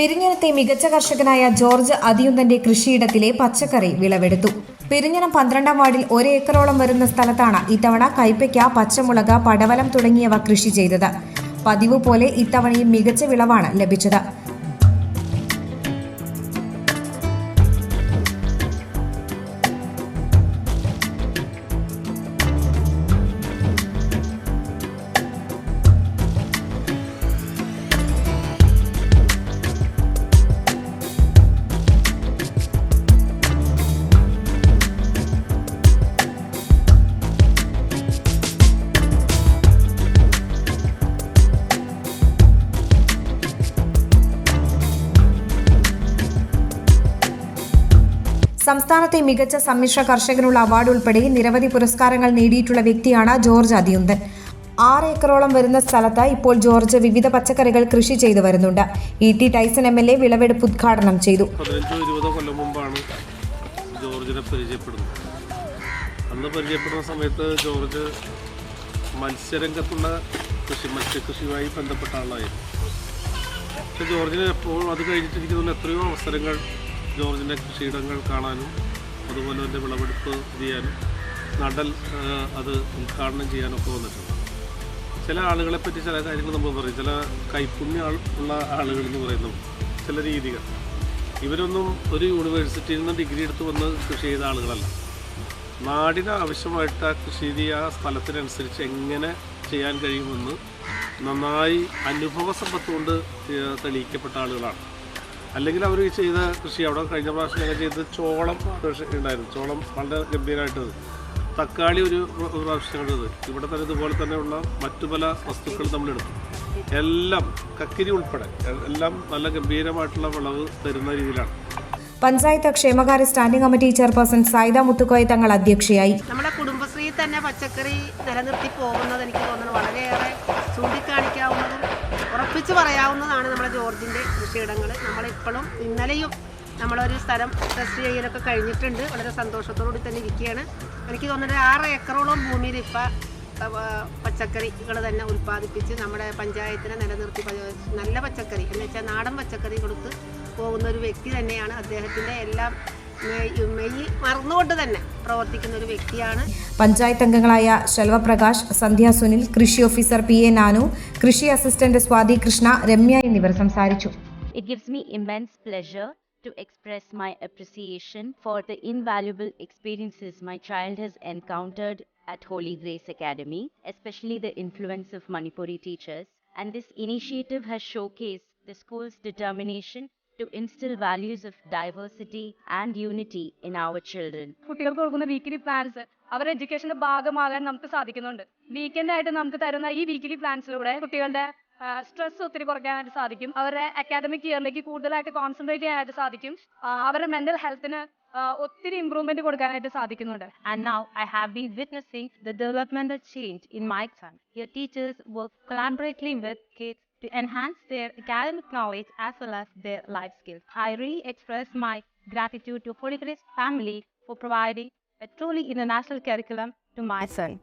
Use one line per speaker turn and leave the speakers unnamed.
പെരിഞ്ഞനത്തെ മികച്ച കർഷകനായ ജോർജ് അതിയുന്തന്റെ കൃഷിയിടത്തിലെ പച്ചക്കറി വിളവെടുത്തു. പെരിഞ്ഞനം പന്ത്രണ്ടാം വാർഡിൽ ഒരേക്കറോളം വരുന്ന സ്ഥലത്താണ് ഇത്തവണ കൈപ്പയ്ക്ക പച്ചമുളക് പടവലം തുടങ്ങിയവ കൃഷി ചെയ്തത്. പതിവ് പോലെ ഇത്തവണയും മികച്ച വിളവാണ് ലഭിച്ചത്. സംസ്ഥാനത്തെ മികച്ച സമ്മിശ്ര കർഷകനുള്ള അവാർഡ് ഉൾപ്പെടെ നിരവധി പുരസ്കാരങ്ങൾ നേടിയിട്ടുള്ള വ്യക്തിയാണ് ജോർജ് അതിയുന്തൻ ആറ് ഏക്കറോളം വരുന്ന സ്ഥലത്ത് ഇപ്പോൾ ജോർജ് വിവിധ പച്ചക്കറികൾ കൃഷി ചെയ്തു വരുന്നുണ്ട്. E T Taison M L A വിളവെടുപ്പ് ഉദ്ഘാടനം ചെയ്തു.
ജോർജിനെ പരിചയപ്പെടുന്നത്. അന്ന് പരിചയപ്പെടുന്ന സമയത്ത് ജോർജ് മത്സ്യരംഗത്തുള്ള കൃഷി മത്സ്യകൃഷിയുമായി ബന്ധപ്പെട്ട ആളായിരുന്നു. പക്ഷെ ജോർജിന് എപ്പോഴും അത് കഴിഞ്ഞിട്ട് എനിക്ക് തോന്നുന്നു എത്രയോ അവസരങ്ങൾ ജോർജിന്റെ കൃഷിയിടങ്ങൾ കാണാനും അതുപോലെ തന്നെ വിളവെടുപ്പ് ചെയ്യാനും നടൽ അത് ഉദ്ഘാടനം ചെയ്യാനൊക്കെ വന്നിട്ടുണ്ട്. ചില ആളുകളെ പറ്റി ചില കാര്യങ്ങൾ നമ്മൾ പറയും. ചില കൈപ്പുണ്യ ഉള്ള ആളുകൾ എന്ന് പറയുന്നു ചില രീതികൾ. ഇവരൊന്നും ഒരു യൂണിവേഴ്സിറ്റിയിൽ നിന്ന് ഡിഗ്രി എടുത്ത് വന്ന് കൃഷി ചെയ്ത ആളുകളല്ല. നാടിന് ആവശ്യമായിട്ട് ആ കൃഷി രീതി ആ സ്ഥലത്തിനനുസരിച്ച് എങ്ങനെ ചെയ്യാൻ കഴിയുമെന്ന് നന്നായി അനുഭവ സമ്പത്തുകൊണ്ട് തെളിയിക്കപ്പെട്ട ആളുകളാണ്. അല്ലെങ്കിൽ അവർ ചെയ്ത കൃഷി അവിടെ കഴിഞ്ഞ പ്രാവശ്യം ഞങ്ങൾ ചെയ്തത് ചോളം കൃഷി ഉണ്ടായിരുന്നു. ചോളം വളരെ ഗംഭീരമായിട്ടത് തക്കാളി ഒരു പ്ര- ഒരു പ്രാവശ്യം കണ്ടത് ഇവിടെ തന്നെ ഇതുപോലെ തന്നെയുള്ള മറ്റു പല വസ്തുക്കൾ നമ്മളെടുത്തു. എല്ലാം കക്കിരി ഉൾപ്പെടെ എല്ലാം നല്ല ഗംഭീരമായിട്ടുള്ള വിളവ് തരുന്ന രീതിയിലാണ്.
പഞ്ചായത്ത് ക്ഷേമകാര്യ standing committee chairperson Saida Muthukoya Thangal അധ്യക്ഷയായി.
നമ്മുടെ തന്നെ പച്ചക്കറി നിലനിർത്തി പോകുന്നത് എനിക്ക് തോന്നുന്നു. വളരെയേറെ ചൂണ്ടിക്കാണിക്കാവുന്നതും ഉറപ്പിച്ച് പറയാവുന്നതാണ് നമ്മുടെ ജോർജിന്റെ കൃഷിയിടങ്ങൾ നമ്മളിപ്പോഴും ഇന്നലെയും നമ്മളൊരു സ്ഥലം ടെസ്റ്റ് ചെയ്യലൊക്കെ കഴിഞ്ഞിട്ടുണ്ട്. വളരെ സന്തോഷത്തോടുകൂടി തന്നെ ഇരിക്കുകയാണ്. എനിക്ക് തോന്നുന്നത് ആറ് ഏക്കറോളം ഭൂമിയിൽ ഇപ്പം പച്ചക്കറികൾ തന്നെ ഉൽപ്പാദിപ്പിച്ച് നമ്മുടെ പഞ്ചായത്തിനെ നിലനിർത്തി നല്ല പച്ചക്കറി എന്ന് വെച്ചാൽ നാടൻ പച്ചക്കറി കൊടുത്ത് പോകുന്ന ഒരു വ്യക്തി തന്നെയാണ് അദ്ദേഹത്തിന്റെ എല്ലാം മറന്നുകൊണ്ട് തന്നെ പ്രവർത്തിക്കുന്ന ഒരു വ്യക്തിയാണ്
പഞ്ചായത്ത് അംഗങ്ങളായ ശെൽവപ്രകാശ് സന്ധ്യ സുനിൽ കൃഷി ഓഫീസർ പി എ നാനു കൃഷി അസിസ്റ്റന്റ് സ്വാതി കൃഷ്ണ രമ്യ എന്നിവർ സംസാരിച്ചു
It gives me immense pleasure to express my appreciation for the invaluable experiences my child has encountered at Holy Grace Academy, especially the influence of Manipuri teachers. And this initiative has showcased the school's determination to instill values of diversity and unity in our children.
കുട്ടികൾക്ക് കൊടുക്കുന്ന weekly plans അവരുടെ എഡ്യൂക്കേഷന്റെ ഭാഗമാകാൻ നമുക്ക് സാധിക്കുന്നുണ്ട് weekend ആയിട്ട് നമുക്ക് തരുന്ന ഈ വീക്കിലി പ്ലാൻസിലൂടെ കുട്ടികളുടെ സ്ട്രെസ് ഒത്തിരി കുറയ്ക്കാനായിട്ട് സാധിക്കും അവരുടെ അക്കാദമിക് ഇയറിലേക്ക് കൂടുതലായിട്ട് കോൺസെൻട്രേറ്റ് ചെയ്യാനായിട്ട് സാധിക്കും അവരുടെ മെന്റൽ ഹെൽത്തിന് ഒത്തിരി ഇംപ്രൂവ്മെന്റ് കൊടുക്കാനായിട്ട് സാധിക്കുന്നുണ്ട്
And now I have been witnessing the developmental change in my son. Here teachers work collaboratively with kids to enhance their academic knowledge as well as their life skills. I really express my gratitude to Holy Grace family for providing a truly international curriculum to my son.